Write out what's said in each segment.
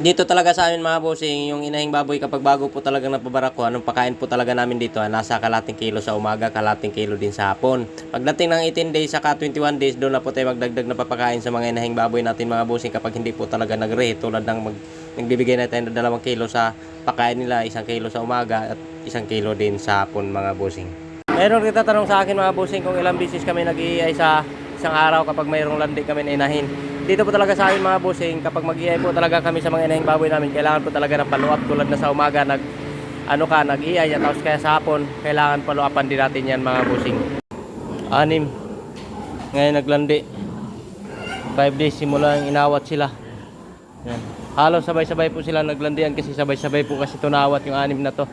Dito talaga sa amin mga bossing, yung inahing baboy kapag bago po talaga napabarako, anong pakain po talaga namin dito, ah, nasa kalating kilo sa umaga, kalating kilo din sa hapon. Pagdating ng 18 days saka 21 days, doon na po tayo magdagdag na papakain sa mga inahing baboy natin mga bossing kapag hindi po talaga nagre tulad ng mag, nagbibigay na tayo ng dalawang kilo sa pakain nila, isang kilo sa umaga at isang kilo din sa hapon mga bossing. Meron nagtatanong sa akin mga bossing kung ilang bisis kami nag-iay sa isang araw kapag mayroong landi kami na inahin. Dito po talaga sa amin mga bossing, kapag mag-iay po talaga kami sa mga inahing baboy namin, kailangan po talaga ng follow-up tulad na sa umaga nag ano ka, nag-iay at tapos kaya sa hapon, kailangan follow-upan din natin yan mga bossing. Anim. Ngayon naglandi. 5 days simula yung inawat sila. Yan. Halos sabay-sabay po sila naglandian kasi sabay-sabay po kasi tunawat yung anim na to.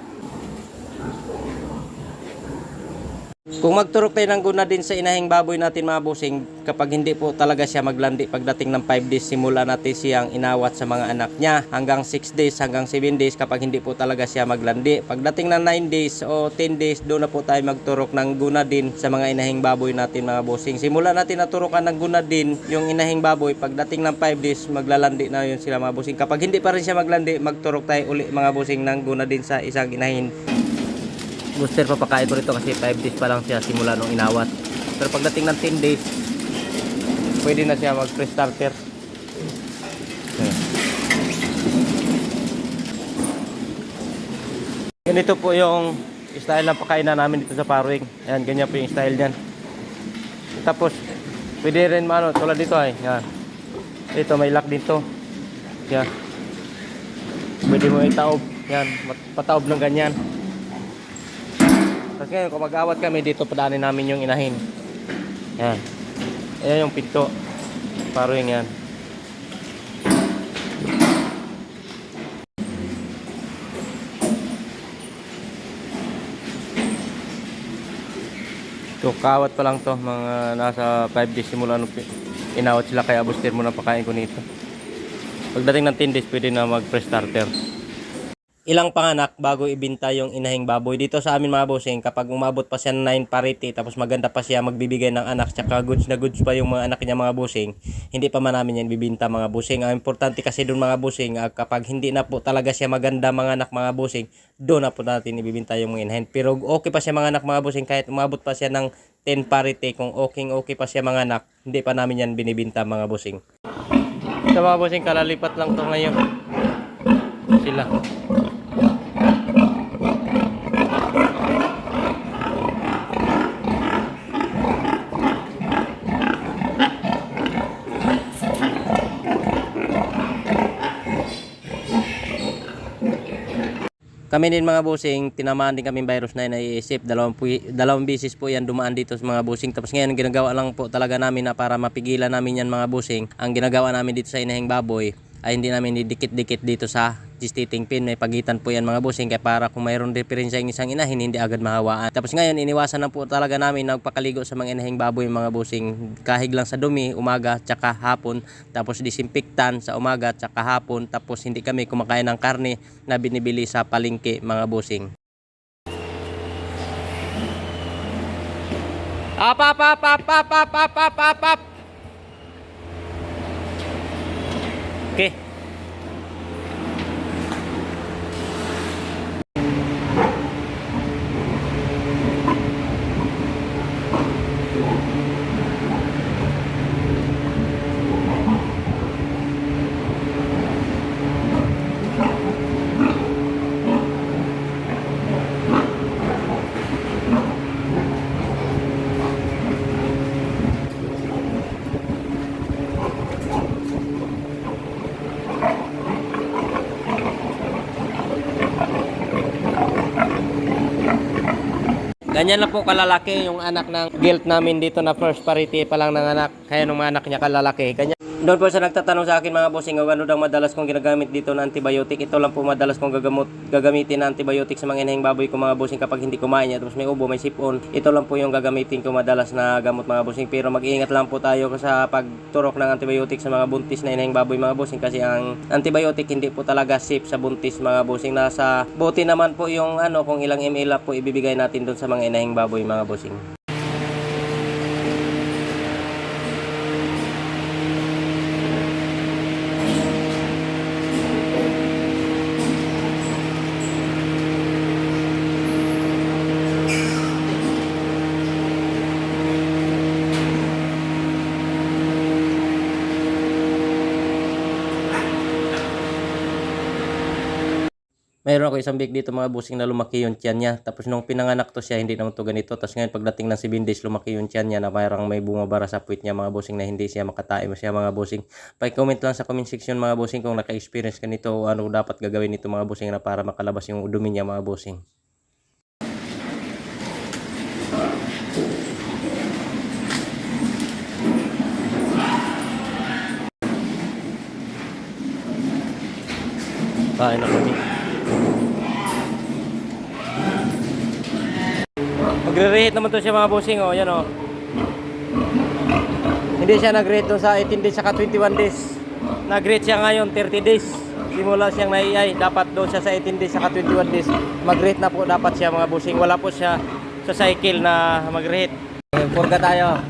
Kung magturok tayo ng guna din sa inahing baboy natin mga busing, kapag hindi po talaga siya maglandi pagdating ng 5 days, simula natin siyang inawat sa mga anak niya hanggang 6 days, hanggang 7 days kapag hindi po talaga siya maglandi. Pagdating ng 9 days o 10 days, doon na po tayo magturok ng guna din sa mga inahing baboy natin mga busing. Simula natin naturukan ng guna din yung inahing baboy, pagdating ng 5 days, maglalandi na yun sila mga busing. Kapag hindi pa rin siya maglandi, magturok tayo uli mga busing ng guna din sa isang inahin booster papakain ko rito kasi 5 days pa lang siya simula nung inawat. Pero pagdating ng 10 days, pwede na siya mag pre-starter. Ganito po yung style ng pakainan namin dito sa Parwing. Ayan, ganyan po yung style niyan. Tapos, pwede rin ano, tulad dito ay. Yan. Ito, may lock dito. Yan. Pwede mo itaob. Yan, pataob ng ganyan. Tapos ngayon, kung mag-awat kami, dito padaanin namin yung inahin. Yan. Ayan yung pinto. Paro yung yan. So, kawat pa lang to. Mga nasa 5 days simula nung inawat sila. Kaya booster mo na pakain ko nito. Pagdating ng 10 days, pwede na mag-fresh starter ilang panganak bago ibinta yung inahing baboy. Dito sa amin mga bossing, kapag umabot pa siya ng 9 parity, tapos maganda pa siya magbibigay ng anak, tsaka goods na goods pa yung mga anak niya mga bossing, hindi pa man namin yan bibinta mga bossing. Ang importante kasi doon mga bossing, ah, kapag hindi na po talaga siya maganda mga anak mga bossing, doon na po natin ibibinta yung mga inahin. Pero okay pa siya mga anak mga bossing, kahit umabot pa siya ng 10 parity, kung okay okay pa siya mga anak, hindi pa namin yan binibinta mga bossing. Sa mga bossing, kalalipat lang to ngayon. Sila. Kami din mga busing, tinamaan din kami virus na naiisip. Dalawang, dalawang bisis po yan dumaan dito sa mga busing. Tapos ngayon, ginagawa lang po talaga namin na para mapigilan namin yan mga busing. Ang ginagawa namin dito sa inahing baboy ay hindi namin didikit-dikit dito sa gestating pin. May pagitan po yan mga busing. Kaya para kung mayroon diferensya yung isang inahin, hindi agad mahawaan. Tapos ngayon, iniwasan na po talaga namin nagpakaligo sa mga inahing baboy mga busing. Kahig lang sa dumi, umaga, tsaka hapon. Tapos disinfektan sa umaga, tsaka hapon. Tapos hindi kami kumakain ng karne na binibili sa palengke mga busing. Up, up, up, up, up, up, up, up, up, up. Ganyan lang po kalalaki yung anak ng guilt namin dito na first parity pa lang ng anak. Kaya nung anak niya kalalaki. Ganyan. Doon po siya nagtatanong sa akin mga bossing, ano daw madalas kong ginagamit dito na antibiotic. Ito lang po madalas kong gagamot, gagamitin na antibiotic sa mga inahing baboy ko mga bossing kapag hindi kumain niya. Tapos may ubo, may sipon. Ito lang po yung gagamitin ko madalas na gamot mga bossing. Pero mag-iingat lang po tayo sa pagturok ng antibiotic sa mga buntis na inahing baboy mga bossing. Kasi ang antibiotic hindi po talaga safe sa buntis mga bossing. Nasa buti naman po yung ano kung ilang ml po ibibigay natin doon sa mga inahing baboy mga bossing. Mayroon ako isang big dito mga busing na lumaki yung tiyan niya. Tapos nung pinanganak to siya, hindi naman to ganito. Tapos ngayon pagdating ng 7 days, lumaki yung tiyan niya na parang may bumabara sa puwit niya mga busing na hindi siya makatae siya mga busing. Pa-comment lang sa comment section mga busing kung naka-experience ka nito o ano dapat gagawin nito mga busing na para makalabas yung dumi niya mga busing. Kain na kami. Magre-rate naman to siya mga bossing oh, yan oh. Hindi siya doon sa 18 days saka 21 days. Nag-rate siya ngayon 30 days. Simula siyang na-AI, dapat doon siya sa 18 days saka 21 days. Mag-rate na po dapat siya mga bossing. Wala po siya sa cycle na. Eh, Purga tayo.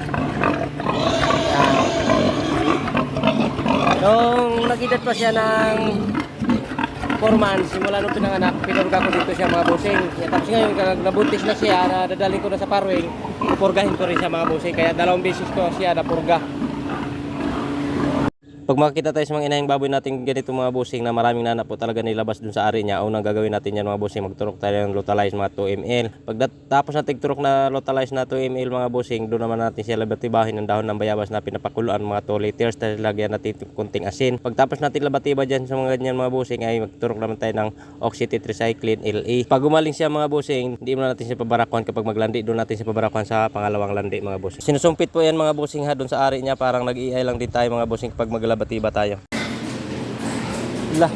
Nung nag-edad pa siya ng 4 months, simula nung pinanganak, pinurga ko dito siya mga busing. Kaya tapos ngayon, nabuntis na siya, na dadaling ko na sa parwing, pupurgahin ko rin siya mga busing. Kaya dalawang beses ko siya napurga. Pag makikita tayo sa mga inahing baboy natin ganito mga busing na maraming nana po talaga nilabas dun sa ari niya, unang gagawin natin yan mga busing, magturok tayo ng localize mga 2 ml. Pag tapos natin turok na localize na 2 ml mga busing, doon naman natin siya labatibahin ng dahon ng bayabas na pinapakuluan mga 2 liters, tapos lagyan natin kunting asin. Pag tapos natin labatiba dyan sa mga ganyan mga busing, ay magturok naman tayo ng oxytit recycling LE. Pag gumaling siya mga busing, hindi mo na natin siya pabarakuan kapag maglandi, doon natin siya pabarakuan sa pangalawang landi mga busing. Sinusumpit po yan mga busing ha doon sa ari niya, parang nag-iay lang din tayo mga busing kapag maglabatiba tayo. Lah.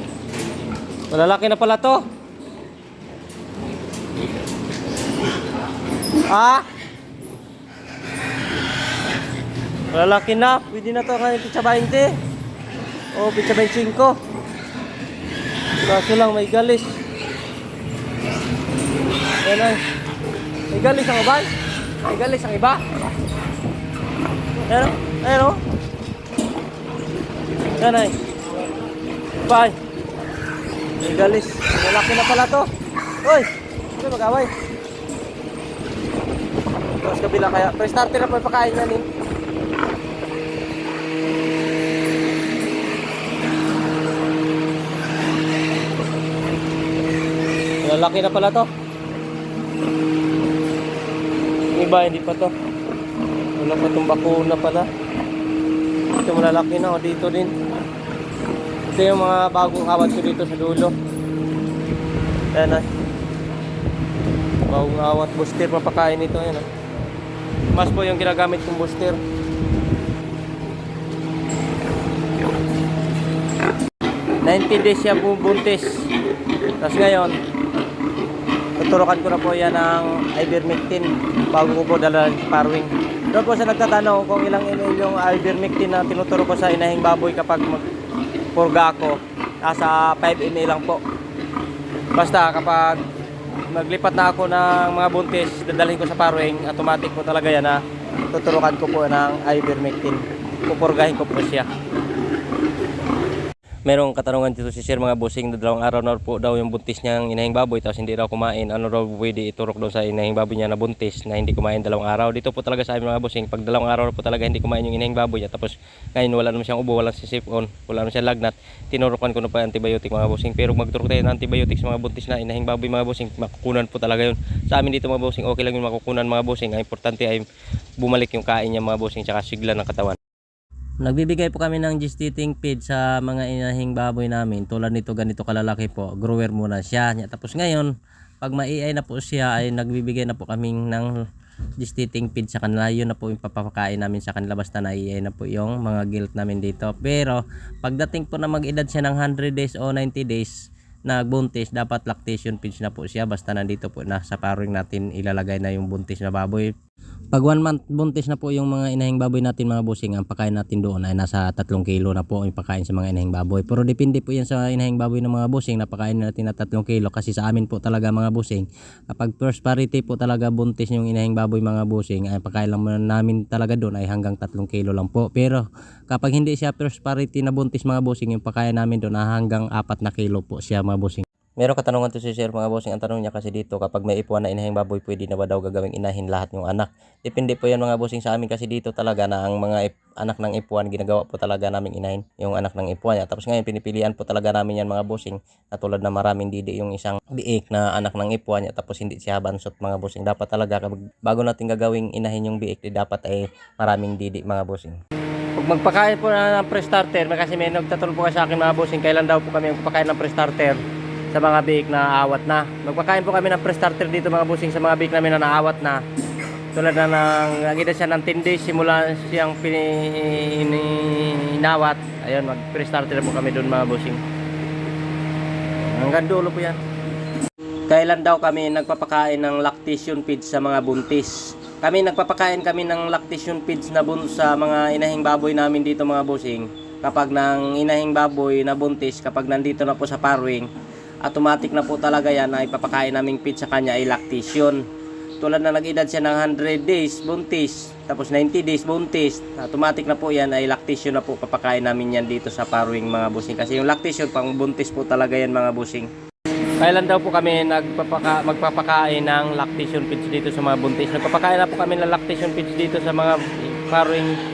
Malalaki na pala to. Ah? Malalaki na. Pwede na to ngayon pizza 20. O pizza 25. Kaso lang may galis. Yan ay. May galis ang iba. May galis ang iba. Ayan o. Yan. Bye. Galis. Malaki na pala to. Hoy! Ano mag-away? Tapos kabila kaya. Pre-starter na po yung pakain yan eh. Lalaki na pala to. Yung iba hindi pa to. Wala pa itong bakuna pala. Ito malalaki na. O dito din. Ito yung mga bagong awat ko dito sa dulo. Ayan na. Bagong awat. Booster papakain nito. Ayan na. Mas po yung ginagamit kong booster. Ninety days siya po buntis. Tapos ngayon, tuturukan ko na po yan ng ivermectin bago ko po dala parwing. Doon po sa nagtatanong kung ilang ml yung ivermectin na tinuturo ko sa inahing baboy kapag mag purga ako. Nasa 5 ml lang po. Basta kapag maglipat na ako ng mga buntis, dadalhin ko sa parwing, automatic po talaga yan na tuturukan ko po ng ivermectin. Pupurgahin ko po siya. Merong katanungan dito si Sir mga bossing na dalawang araw na po daw yung buntis niyang inahing baboy tapos hindi daw kumain. Ano raw pwede iturok doon sa inahing baboy niya na buntis na hindi kumain dalawang araw. Dito po talaga sa amin mga bossing, pag dalawang araw po talaga hindi kumain yung inahing baboy niya tapos ngayon wala naman siyang ubo, wala sisip on, wala naman siyang lagnat. Tinurukan ko na pa antibiotic mga bossing. Pero magturok tayo ng antibiotics mga buntis na inahing baboy mga bossing, makukunan po talaga yun. Sa amin dito mga bossing, okay lang yung makukunan mga bossing. Ang importante ay bumalik yung kain niya mga bossing tsaka sigla ng katawan. Nagbibigay po kami ng gestating feed sa mga inahing baboy namin. Tulad nito ganito kalalaki po. Grower muna siya. Tapos ngayon, pag maiay na po siya ay nagbibigay na po kaming ng gestating feed sa kanila. Yun na po yung papapakain namin sa kanila basta naiay na po yung mga gilt namin dito. Pero pagdating po na mag-edad siya ng 100 days o 90 days, nagbuntis, dapat lactation feeds na po siya basta nandito po na sa parwing natin ilalagay na yung buntis na baboy. Pag one month buntis na po yung mga inahing baboy natin mga busing, ang pakain natin doon ay nasa 3 kilo na po yung pakain sa mga inahing baboy. Pero depende po yan sa inahing baboy ng mga busing na pakain natin na 3 kilo kasi sa amin po talaga mga busing. Kapag first parity po talaga buntis yung inahing baboy mga busing, ay pakain lang namin talaga doon ay hanggang 3 kilo lang po. Pero kapag hindi siya first parity na buntis mga busing, yung pakain namin doon ay hanggang 4 na kilo po siya mga busing. Meron katanungan to si Sir mga bossing. Ang tanong niya kasi dito, kapag may ipuan na inahing baboy, pwede na ba daw gagawing inahin lahat yung anak? Depende po yan mga bossing sa amin kasi dito talaga na ang mga anak ng ipuan, ginagawa po talaga namin inahin yung anak ng ipuan niya. Tapos ngayon, pinipilian po talaga namin yan mga bossing. Na tulad na maraming didi yung isang biik na anak ng ipuan niya. Tapos hindi siya bansot mga bossing. Dapat talaga, kapag bago natin gagawing inahin yung biik, dapat ay maraming didi mga bossing. Pag magpakain po na ng pre-starter, kasi may nagtatanong po kasi sa akin mga bossing, kailan daw po kami magpakain ng pre-starter sa mga biik na aawat na. Magpakain po kami ng pre-starter dito mga bossing sa mga biik namin na naawat na. Tulad na ng, nagida siya ng 10 days simula siyang pininawat. Ayun, mag pre-starter po kami doon mga bossing. Hanggang dulo po yan. Kailan daw kami nagpapakain ng lactation feeds sa mga buntis? Kami nagpapakain kami ng lactation feeds na bun sa mga inahing baboy namin dito mga bossing. Kapag nang inahing baboy na buntis, kapag nandito na po sa parwing, automatic na po talaga yan na ipapakain naming feed sa kanya ay lactation. Tulad na nag-edad siya ng 100 days buntis, tapos 90 days buntis, automatic na po yan ay lactation na po papakain namin yan dito sa parwing mga bossing. Kasi yung lactation pang buntis po talaga yan mga bossing. Kailan daw po kami nagpapaka, magpapakain ng lactation feeds dito sa mga buntis? Nagpapakain na po kami ng lactation feeds dito sa mga parwing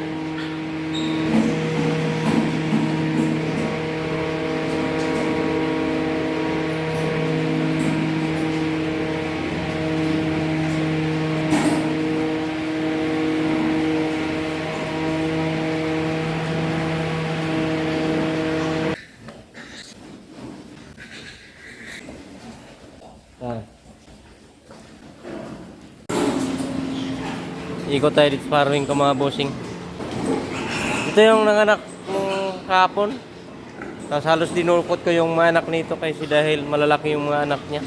Ikot tayo dito sa parwing ko mga bossing. Ito yung nanganak mong kahapon. Tapos halos dinulkot ko yung mga anak nito kasi dahil malalaki yung mga anak niya.